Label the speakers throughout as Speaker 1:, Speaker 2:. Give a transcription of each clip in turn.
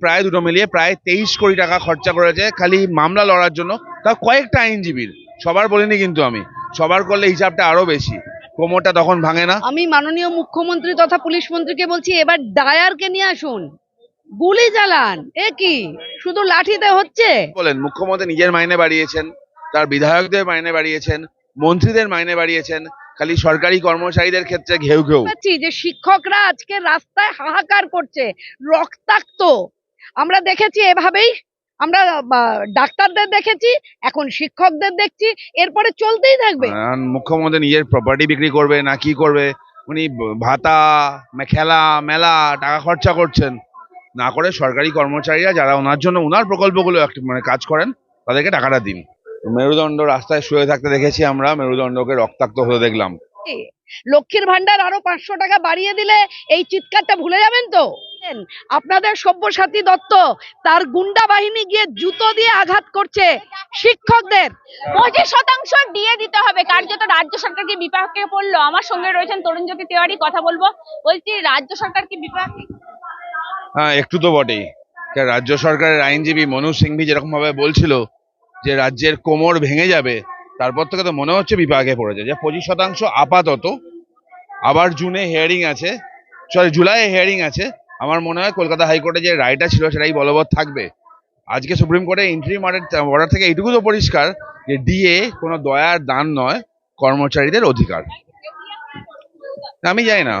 Speaker 1: প্রায় দুটো মিলিয়ে প্রায় তেইশ কোটি টাকা খরচা করেছে। খালি মামলা লড়ার জন্য। তা কয়েকটা আইনজীবীর। সবার বলিনি কিন্তু আমি। সবার করলে হিসাবটা আরও বেশি। কোমরটা তখন ভাঙে না।
Speaker 2: আমি মাননীয় মুখ্যমন্ত্রী তথা পুলিশ মন্ত্রীকে বলছি এবার ডায়ারকে নিয়ে আসুন। গুলি চালান। এ কি? শুধু লাঠিতে হচ্ছে?
Speaker 1: বলেন মুখ্যমন্ত্রী নিজের মাইনে বাড়িয়েছেন তার বিধায়কদের মাইনে বাড়িয়েছেন মন্ত্রীদের মাইনে বাড়িয়েছেন খালি সরকারি কর্মচারীদের ক্ষেত্রে ঘেউ ঘেউ।
Speaker 2: যে শিক্ষকরা আজকে রাস্তায় হাহাকার করছে। রক্তাক্ত। আমরা দেখেছি এভাবেই আমরা ডাক্তারদের দেখেছি এখন শিক্ষকদের দেখছি এরপরে চলতেই থাকবে।
Speaker 1: মুখ্যমন্ত্রী নিজের প্রপার্টি বিক্রি করবে না কি করবে? উনি ভাতা খেলা মেলা টাকা খরচা করছেন। না করে সরকারি কর্মচারীরা যারা ওনার জন্য ওনার প্রকল্পগুলো একটু মানে কাজ করেন তাদেরকে টাকাটা দিন। মেরুদণ্ড রাস্তায় শুয়ে থাকতে দেখেছি আমরা মেরুদণ্ডকে রক্তাক্ত হতে দেখলাম।
Speaker 2: লক্ষ্মীর ভান্ডার আরও পাঁচশো টাকা বাড়িয়ে দিলে এই চিৎকারটা ভুলে যাবেন তো? আপনাদের সব্যসাচী দত্ত তার গুন্ডা বাহিনী গিয়ে জুতো দিয়ে আঘাত করছে শিক্ষকদের।
Speaker 3: পঁচিশ শতাংশ দিয়ে দিতে হবে কার্যত রাজ্য সরকার কি বিপাকে পড়ল? আমার সঙ্গে রয়েছেন তরুণজ্যোতি তেওয়ারি কথা বলব। বলছি রাজ্য সরকার কি বিপাকে
Speaker 1: হ্যাঁ একটু তো বটেই। রাজ্য সরকারের আইনজীবী মনোজ সিংভি যেরকম ভাবে বলছিল যে রাজ্যের কোমর ভেঙে যাবে তারপর থেকে তো মনে হচ্ছে বিপাকে পড়েছে। যে পঁচিশ শতাংশ আপাতত আবার জুনে হিয়ারিং আছে সরি জুলাইয়ে হিয়ারিং আছে আমার মনে হয় কলকাতা হাইকোর্টে যে রায়টা ছিল সেটাই বলবৎ থাকবে। আজকে সুপ্রিম কোর্টে এন্ট্রি অর্ডার থেকে এইটুকু তো পরিষ্কার যে ডিএ কোনো দয়ার দান নয়, কর্মচারীদের অধিকার। আমি জানি না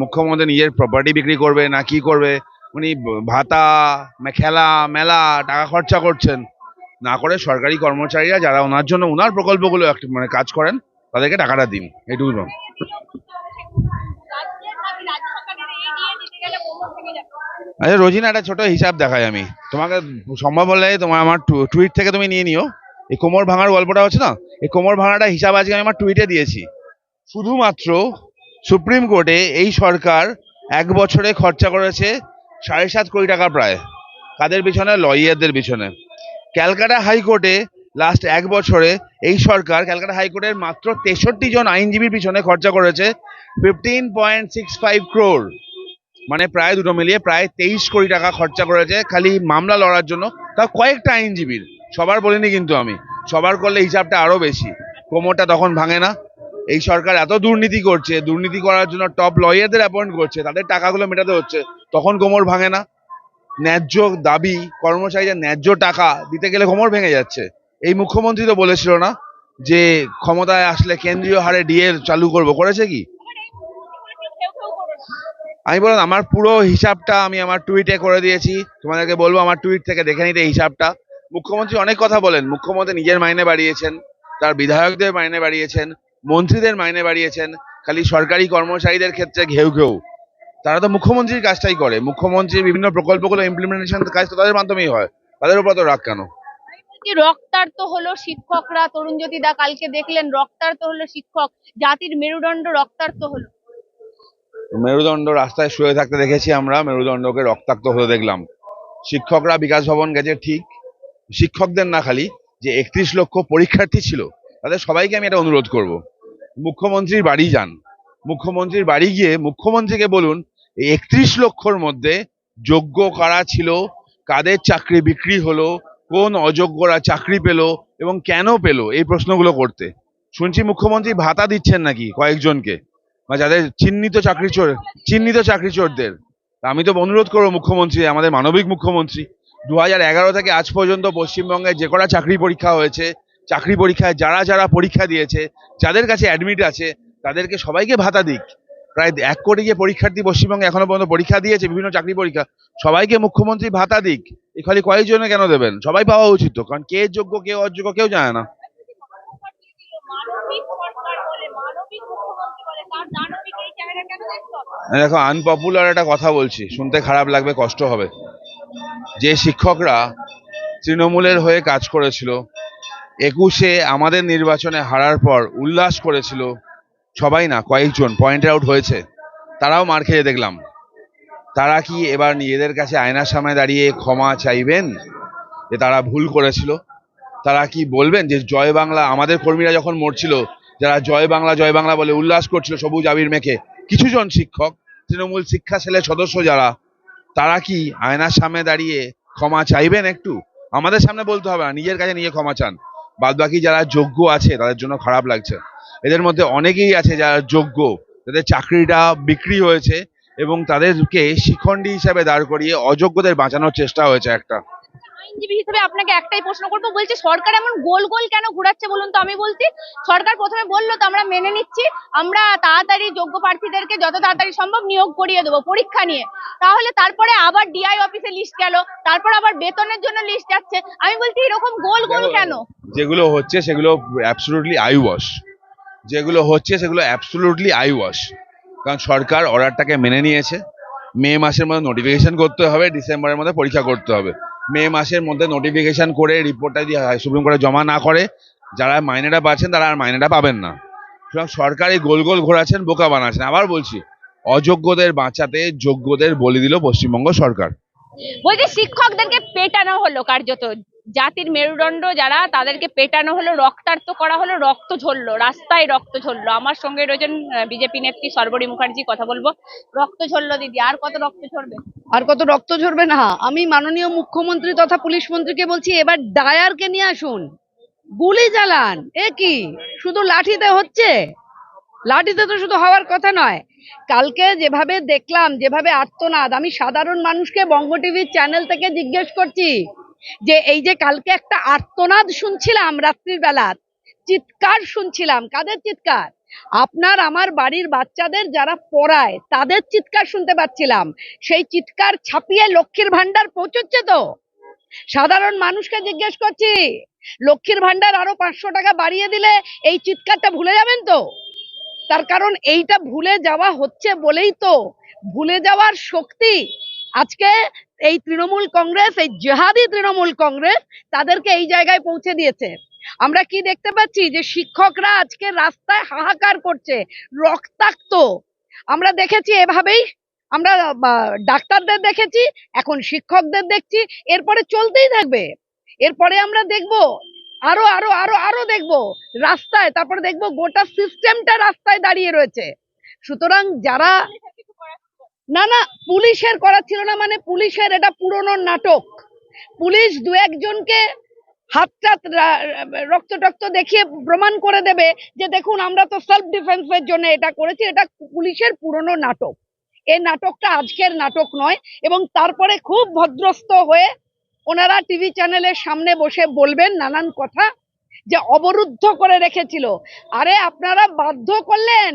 Speaker 1: মুখ্যমন্ত্রী নিজের প্রপার্টি বিক্রি করবে না কি করবে, উনি ভাতা খেলা, মেলা, টাকা খরচা করছেন। না করে সরকারি কর্মচারীরা যারা ওনার জন্য, ওনার প্রকল্পগুলো মানে কাজ করেন, তাদেরকে টাকাটা দিন এটুকু না।
Speaker 3: রাজ্যের দাবি রাজ্য সরকারের এই দিয়ে
Speaker 1: আচ্ছা রোজিনা, একটা ছোট হিসাব দেখাই আমি। তোমাকে সম্ভব হলে তোমার আমার টুইট থেকে তুমি নিয়ে নিও। এই কোমর ভাঙার গল্পটা হচ্ছে না? এই কোমর ভাঙাটা হিসাব আজকে আমি আমার টুইটে দিয়েছি। শুধুমাত্র সুপ্রিম কোর্টে এই সরকার এক বছরে খরচা করেছে সাড়ে সাত কোটি টাকা প্রায়। কাদের পিছনে? লয়ারদের পিছনে। ক্যালকাটা হাইকোর্টে লাস্ট এক বছরে এই সরকার, ক্যালকাটা হাইকোর্টের মাত্র তেষট্টি জন আইনজীবীর পিছনে খরচা করেছে fifteen point six five crore মানে প্রায় দুটো মিলিয়ে প্রায় তেইশ কোটি টাকা খরচা করেছে খালি মামলা লড়ার জন্য। তা কয়েকটা আইনজীবীর, সবার বলিনি কিন্তু আমি। সবার করলে হিসাবটা আরও বেশি। কোমরটা তখন ভাঙে না। এই সরকার এত দুর্নীতি করছে, দুর্নীতি করার জন্য টপ লয়ারদের অ্যাপয়েন্ট করছে, তাদের টাকাগুলো মেটাতে হচ্ছে, তখন কোমর ভাঙে না। ন্যায্য দাবি, কর্মচারীদের ন্যায্য টাকা দিতে গেলে কোমর ভেঙে যাচ্ছে। এই মুখ্যমন্ত্রী তো বলেছিল না যে ক্ষমতায় আসলে কেন্দ্রীয় হারে ডিএ চালু করব। করেছে কি? আমি বললাম, আমার পুরো হিসাবটা আমি আমার টুইটে করে দিয়েছি। তোমাদেরকে বলব, আমার টুইট থেকে দেখে নিতে হিসাবটা। মুখ্যমন্ত্রী অনেক কথা বলেন। মুখ্যমন্ত্রী নিজের মাইনে বাড়িয়েছেন, তার বিধায়কদের মাইনে বাড়িয়েছেন, মন্ত্রীদের মাইনে বাড়িয়েছেন, খালি সরকারি কর্মচারীদের ক্ষেত্রে ঘেউ ঘেউ। তারা তো মুখ্যমন্ত্রীর কাজটাই করে। মুখ্যমন্ত্রীর বিভিন্ন প্রকল্পগুলো ইমপ্লিমেন্টেশন কাজ তো তাদের মাধ্যমেই হয়। তাদের উপর তো রাগ কেন?
Speaker 3: রক্তার্ত হলো শিক্ষকরা? তরুণজ্যোতি দা কালকে দেখলেন রক্তার্ত হলো শিক্ষক। জাতির মেরুদণ্ড রক্তার্ত হলো।
Speaker 1: মেরুদণ্ড রাস্তায় শুয়ে থাকতে দেখেছি আমরা, মেরুদণ্ডকে রক্তাক্ত হতে দেখলাম। শিক্ষকরা বিকাশ ভবন গেছে ঠিক, শিক্ষকদের না খালি, যে একত্রিশ লক্ষ পরীক্ষার্থী ছিল, তাদের সবাইকে আমি এটা অনুরোধ করব। মুখ্যমন্ত্রীর বাড়ি যান। মুখ্যমন্ত্রীর বাড়ি গিয়ে মুখ্যমন্ত্রীকে বলুন, এই একত্রিশ লক্ষর মধ্যে যোগ্য কারা ছিল, কাদের চাকরি বিক্রি হলো, কোন অযোগ্যরা চাকরি পেল এবং কেন পেল, এই প্রশ্নগুলো করতে। শুনছি মুখ্যমন্ত্রী ভাতা দিচ্ছেন নাকি কয়েকজনকে? বা যাদের চিহ্নিত চাকরি চোর, চিহ্নিত চাকরি চোরদের। আমি তো অনুরোধ করব মুখ্যমন্ত্রী, আমাদের মানবিক মুখ্যমন্ত্রী দু হাজার এগারো থেকে আজ পর্যন্ত পশ্চিমবঙ্গে যে কটা চাকরি পরীক্ষা হয়েছে, চাকরি পরীক্ষায় যারা যারা পরীক্ষা দিয়েছে, যাদের কাছে অ্যাডমিট আছে, তাদেরকে সবাইকে ভাতা দিক। প্রায় এক কোটি যে পরীক্ষার্থী পশ্চিমবঙ্গে এখনও পর্যন্ত পরীক্ষা দিয়েছে, বিভিন্ন চাকরি পরীক্ষা, সবাইকে মুখ্যমন্ত্রী ভাতা দিক। এ খালি কয়েকজনে কেন দেবেন? সবাই পাওয়া উচিত তো, কারণ কে যোগ্য, কে অযোগ্য কেউ জানে না। দেখো আনপপুলার একটা কথা বলছি, শুনতে খারাপ লাগবে, কষ্ট হবে। যে শিক্ষকরা তৃণমূলের হয়ে কাজ করেছিল, একুশে আমাদের নির্বাচনে হারার পর উল্লাস করেছিল, সবাই না, কয়েকজন পয়েন্ট আউট হয়েছে, তারাও মার খেয়ে দেখলাম। তারা কি এবার নিজেদের কাছে আয়নার সামনে দাঁড়িয়ে ক্ষমা চাইবেন? যে তারা ভুল করেছিল, তারা কি বলবেন যে জয় বাংলা, আমাদের কর্মীরা যখন মরছিল যারা জয় বাংলা জয় বাংলা বলে উল্লাস করছিল সবুজ আবির মেখে, কিছুজন শিক্ষক, তৃণমূল শিক্ষা সেলের সদস্য যারা, তারা কি আয়নার সামনে দাঁড়িয়ে ক্ষমা চাইবেন একটু? আমাদের সামনে বলতে হবে না, নিজের কাছে নিয়ে ক্ষমা চান। বাদ বাকি যারা যোগ্য আছে, তাদের জন্য খারাপ লাগছে। এদের মধ্যে অনেকেই আছে যারা যোগ্য, তাদের চাকরিটা বিক্রি হয়েছে এবং তাদেরকে শিখণ্ডী হিসাবে দাঁড় করিয়ে অযোগ্যদের বাঁচানোর চেষ্টা হয়েছে একটা।
Speaker 3: আইনজীবী হিসেবে আপনাকে একটাই প্রশ্ন করব বলছি সরকার এমন গোল গোল কেন ঘোরাচ্ছে বলুন তো? আমি বলছি সরকার প্রথমে বলল তো আমরা মেনে নিচ্ছি আমরা তাড়াতাড়ি যোগ্য প্রার্থীদেরকে যত তাড়াতাড়ি সম্ভব নিয়োগ করিয়ে দেবো পরীক্ষা নিয়ে। তাহলে তারপরে আবার ডিআই অফিসে লিস্ট গেল তারপর আবার বেতনের জন্য লিস্ট যাচ্ছে। আমি বলছি এরকম গোল গোল কেন?
Speaker 1: যেগুলো হচ্ছে সেগুলো অ্যাবসলুটলি আই ওয়াশ যেগুলো হচ্ছে সেগুলো অ্যাবসলুটলি আই ওয়াশ কারণ সরকার অর্ডারটাকে মেনে নিয়েছে। মে মাসের মধ্যে নোটিফিকেশন করতে হবে ডিসেম্বরের মধ্যে পরীক্ষা করতে হবে। মে মাসের মধ্যে নোটিফিকেশন করে রিপোর্টটা যদি সুপ্রিম কোর্টে জমা না করে, যারা মাইনেটা পাচ্ছেন তারা আর মাইনেটা পাবেন না। সুতরাং সরকারি গোল গোল ঘোরাচ্ছেন, বোকা বানাচ্ছেন। আবার বলছি, অযোগ্যদের বাঁচাতে যোগ্যদের বলি দিল পশ্চিমবঙ্গ সরকার।
Speaker 3: বলছি শিক্ষকদেরকে পেটানো হলো কার্যত। জাতির মেরুদণ্ড যারা, তাদেরকে পেটানো হলো, রক্তাক্ত করা হলো, রক্ত ঝরলো, রাস্তায় রক্ত ঝরলো। আমার সঙ্গে রয়েছেন বিজেপি নেত্রী সর্বরী মুখার্জি, কথা বলব। রক্ত ঝরলো, দিদি, আর কত রক্ত ঝরবে?
Speaker 2: আর কত রক্ত ঝরবে না? আমি মাননীয় মুখ্যমন্ত্রী তথা পুলিশ মন্ত্রীকে বলছি, এবার ডায়ারকে নিয়ে আসুন। গুলি চালান, এ কি? শুধু লাঠিতে হচ্ছে? লাঠিতে তো শুধু হওয়ার কথা নয়। কালকে যেভাবে দেখলাম, যেভাবে আর্তনাদ, আমি সাধারণ মানুষকে বঙ্গ টিভির চ্যানেল থেকে জিজ্ঞেস করছি যে, এই যে কালকে একটা আর্তনাদ শুনছিলাম রাত্রির বেলা, চিৎকার শুনছিলাম। কাদের চিৎকার? আপনার, আমার বাড়ির বাচ্চাদের যারা পড়ায়, তাদের চিৎকার শুনতে পাচ্ছিলাম। সেই চিৎকার ছাপিয়ে লক্ষ্মীর ভান্ডার পৌঁছচ্ছে তো? সাধারণ মানুষকে জিজ্ঞেস করছি, লক্ষ্মীর ভান্ডার আরও পাঁচশো টাকা বাড়িয়ে দিলে এই চিৎকারটা ভুলে যাবেন তো? তার কারণ এইটা ভুলে যাওয়া হচ্ছে বলেই তো। ভুলে যাওয়ার শক্তি। আজকে এই তৃণমূল কংগ্রেস, এই জেহাদি তৃণমূল কংগ্রেস তাদেরকে এই জায়গায় পৌঁছে দিয়েছে। আমরা কি দেখতে পাচ্ছি যে শিক্ষকরা আজকে রাস্তায় হাহাকার করছে, রক্তাক্ত। আমরা দেখেছি এভাবেই, আমরা ডাক্তারদের দেখেছি, এখন শিক্ষকদের দেখছি, এরপরে চলতেই থাকবে। এরপরে আমরা দেখব আরও আরও আরও আরও দেখব। রাস্তায়, তারপরে দেখব গোটা সিস্টেমটা রাস্তায় দাঁড়িয়ে রয়েছে। সুতরাং যারা না না, পুলিশের করা ছিল না মানে পুলিশের এটা পুরনো নাটক। পুলিশ দু একজনকে হাতটা রক্ত টক্ত দেখিয়ে প্রমাণ করে দেবে যে দেখুন, আমরা তো সেলফ ডিফেন্সের জন্য এটা করেছি, এটা পুলিশের পুরনো নাটক। এই নাটকটা আজকের নাটক নয় এবং তারপরে খুব ভদ্রস্ত হয়ে ওনারা টিভি চ্যানেলের সামনে বসে বলবেন নানান কথা যে অবরুদ্ধ করে রেখেছিল। আরে আপনারা বাধ্য করলেন।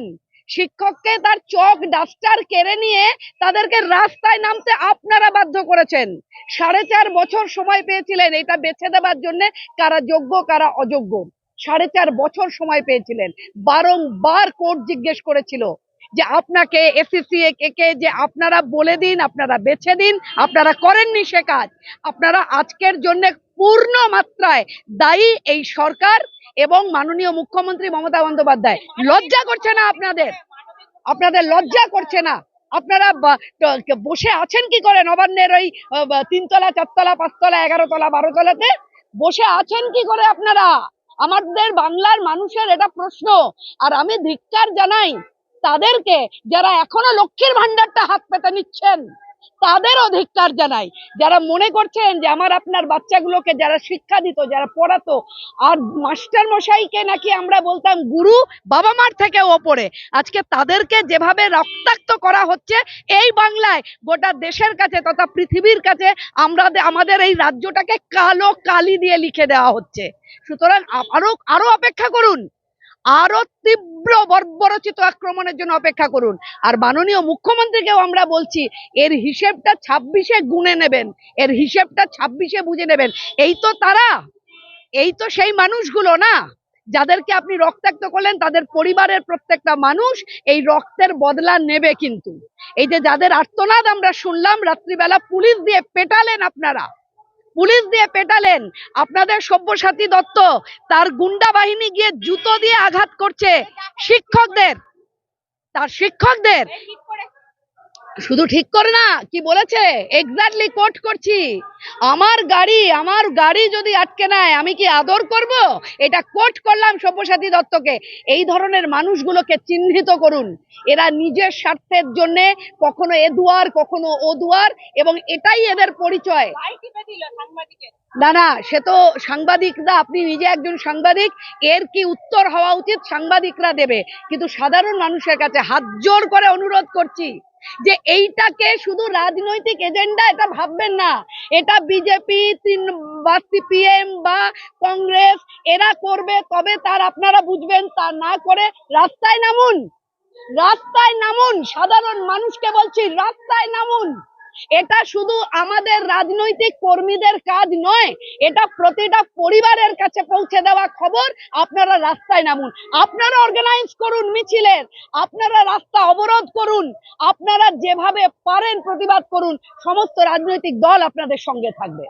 Speaker 2: শিক্ষককে তার চোখ ডাস্টার কেড়ে নিয়ে তাদেরকে রাস্তায় নামতে আপনারা বাধ্য করেছেন। সাড়ে চার বছর সময় পেয়েছিলেন এটা বেছে দেবার জন্য কারা যোগ্য, কারা অযোগ্য। সাড়ে চার বছর সময় পেয়েছিলেন। বারংবার কোর্ট জিজ্ঞেস করেছিল। যে আপনাকে এসিসি কে যে আপনারা বলে দিন, আপনারা বেছে দিন, আপনারা করেননি সে কাজ। আপনারা আজকের জন্য পূর্ণ মাত্রায় দায়ী এই সরকার এবং মাননীয় মুখ্যমন্ত্রী মমতা বন্দ্যোপাধ্যায়। লজ্জা করছে না আপনাদের? আপনাদের লজ্জা করছে না? আপনারা বসে আছেন কি করে নবান্নের ওই তিনতলা, চারতলা, পাঁচতলা এগারো তলা বারো তলাতে বসে আছেন কি করে আপনারা? আমাদের বাংলার মানুষের এটা প্রশ্ন। আর আমি ধিক্কার জানাই তাদেরকে যারা এখনও লক্ষ্মীর ভান্ডারটা হাত পেতে নিচ্ছেন তাদেরও ধিক্কার জানাই। যারা মনে করছেন যে আমার আপনার বাচ্চাগুলোকে যারা শিক্ষা দিত, যারা পড়াতো, আর মাস্টার মশাইকে নাকি আমরা বলতাম গুরু বাবা মার থেকে ওপরে, আজকে তাদেরকে যেভাবে রক্তাক্ত করা হচ্ছে, এই বাংলায় গোটা দেশের কাছে তথা পৃথিবীর কাছে আমরা আমাদের এই রাজ্যটাকে কালো কালি দিয়ে লিখে দেওয়া হচ্ছে। সুতরাং আরও আরও অপেক্ষা করুন। আরও তীব্র বর্বরচিত আক্রমণের জন্য অপেক্ষা করুন। আর মাননীয় মুখ্যমন্ত্রীকেও আমরা বলছি, এর হিসেবটা ছাব্বিশে গুনে নেবেন। এর হিসেবটা ছাব্বিশে বুঝে নেবেন। এই তো তারা, এই তো সেই মানুষগুলো না, যাদেরকে আপনি রক্তাক্ত করলেন, তাদের পরিবারের প্রত্যেকটা মানুষ এই রক্তের বদলা নেবে কিন্তু। এই যে যাদের আর্তনাদ আমরা শুনলাম, রাত্রিবেলা পুলিশ দিয়ে পেটালেন আপনারা। পুলিশ দিয়ে পেটালেন। আপনাদের সব্যসাথী দত্ত তার গুন্ডা বাহিনী গিয়ে জুতো দিয়ে আঘাত করছে শিক্ষকদের। তার শিক্ষকদের শুধু ঠিক করে না, কি বলেছে? এক্স্যাক্টলি কোট করছি। আমার গাড়ি আমার গাড়ি যদি আটকে নেয়, আমি কি আদর করব? এটা কোট করলাম সব্যসাচী দত্তকে। এই ধরনের মানুষগুলোকে চিহ্নিত করুন। এরা নিজের স্বার্থের জন্য কখনো এ দুয়ার কখনো ও দুয়ার এবং এটাই এদের পরিচয়। না না, সে তো সাংবাদিকরা, আপনি নিজে একজন সাংবাদিক, এর কি উত্তর হওয়া উচিত? সাংবাদিকরা দেবে। কিন্তু সাধারণ মানুষের কাছে হাত জোর করে অনুরোধ করছি। যে এইটাকে শুধু রাজনৈতিক এজেন্ডা এটা ভাববেন না। এটা বিজেপি তিন বা সিপিএম বা কংগ্রেস, এরা করবে, তবে তার আপনারা বুঝবেন তা না করে রাস্তায় নামুন। রাস্তায় নামুন, সাধারণ মানুষকে বলছি, রাস্তায় নামুন। এটা শুধু আমাদের রাজনৈতিক কর্মীদের কাজ নয়, এটা প্রতিটা পরিবারের কাছে পৌঁছে দেওয়া খবর। আপনারা রাস্তায় নামুন, আপনারা অর্গানাইজ করুন মিছিলের, আপনারা রাস্তা অবরোধ করুন, আপনারা যেভাবে পারেন প্রতিবাদ করুন, সমস্ত রাজনৈতিক দল আপনাদের সঙ্গে থাকবে।